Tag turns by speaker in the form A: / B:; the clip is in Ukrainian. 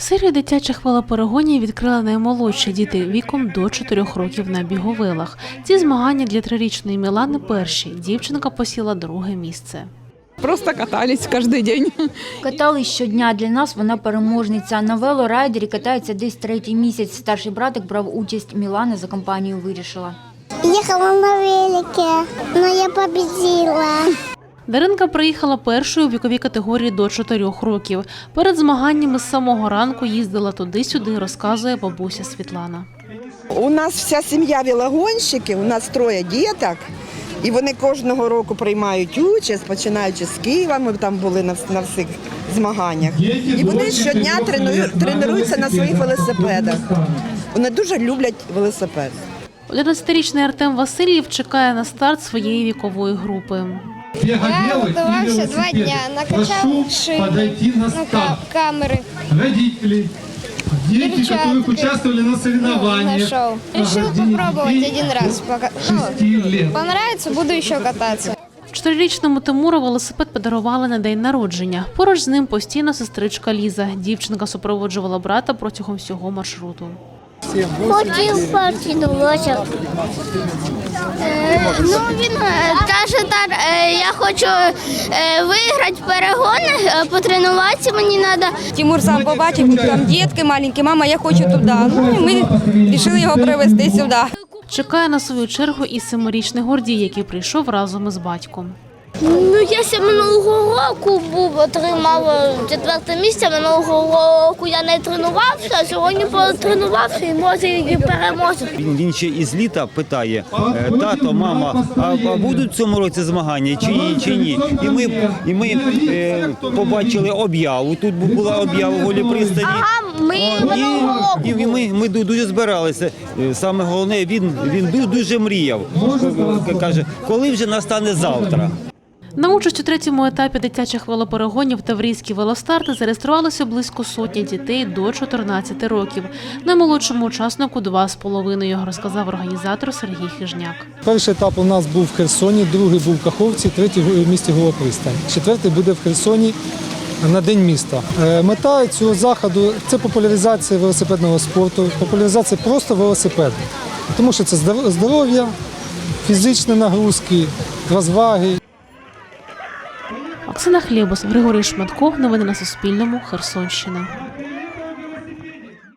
A: Серію дитячих велоперегонів відкрили наймолодші діти віком до 4 років на біговилах. Ці змагання для трирічної Мілани перші. Дівчинка посіла друге місце.
B: Просто катались каждый день.
C: Катались щодня для нас. Вона переможниця. На велорайдері катається десь третій місяць. Старший братик брав участь. Мілана за компанію вирішила.
D: Ехала на велике, но я победила.
A: Даринка приїхала першою у віковій категорії до 4 років. Перед змаганнями з самого ранку їздила туди-сюди, розказує бабуся Світлана.
E: У нас вся сім'я велогонщики, у нас троє діток. І вони кожного року приймають участь, починаючи з Києва. Ми там були на, на всіх змаганнях. І вони щодня треную- тренуються на своїх велосипедах. Вони дуже люблять велосипед.
A: 11-річний Артем Васильєв чекає на старт своєї вікової групи.
F: Я готувався два дня, накачав
G: подойти на
F: ну, камери,
G: Родители, дети,
F: Перчатки.
G: которые участвовали на
F: ну,
G: соревнованиях.
F: нашел. Решил попробовать один раз. Пока, ну,
G: 6 лет.
F: понравится, буду еще кататься.
A: Чотирирічному Тимуру велосипед подарували на день народження. Поруч з ним постійно сестричка Ліза. Дівчинка супроводжувала брата протягом всього маршруту.
D: Хотів партію
H: Ну він каже так, е, я хочу е, виграти перегони, е, потренуватися мені треба.
B: Тимур сам побачив, там дітки маленькі, мама, я хочу туди. Ну і ми вирішили його привезти сюди.
A: Чекає на свою чергу і семирічний Гордій, який прийшов разом із батьком.
H: Ну я ще минулого року був отримав е, четверте місце. Минулого року я не тренувався, а сьогодні потренувався і може і переможу.
I: Він, він ще із літа питає е, тато, мама, а, а будуть в цьому році змагання чи ні? Чи ні? І ми, і ми е, побачили об'яву. Тут була об'ява в голі пристані.
H: А ми
I: О,
H: минулого року.
I: і, і ми, ми дуже збиралися. Е, Саме головне, він, він дуже мріяв. Каже, коли вже настане завтра.
A: На участь у третьому етапі дитячих велоперегонів Таврійські велостарти зареєструвалося близько сотні дітей до 14 років. Наймолодшому учаснику два з половиною, розказав організатор Сергій Хижняк.
J: Перший етап у нас був в Херсоні, другий був в Каховці, третій в місті Голопристань. Четвертий буде в Херсоні на День міста. Е, Мета цього заходу це популяризація велосипедного спорту, популяризація просто велосипеду. Тому що це здор- здоров'я, фізичні нагрузки, розваги.
A: Оксана Хлібос, Григорій Шматко. Новини на Суспільному. Херсонщина.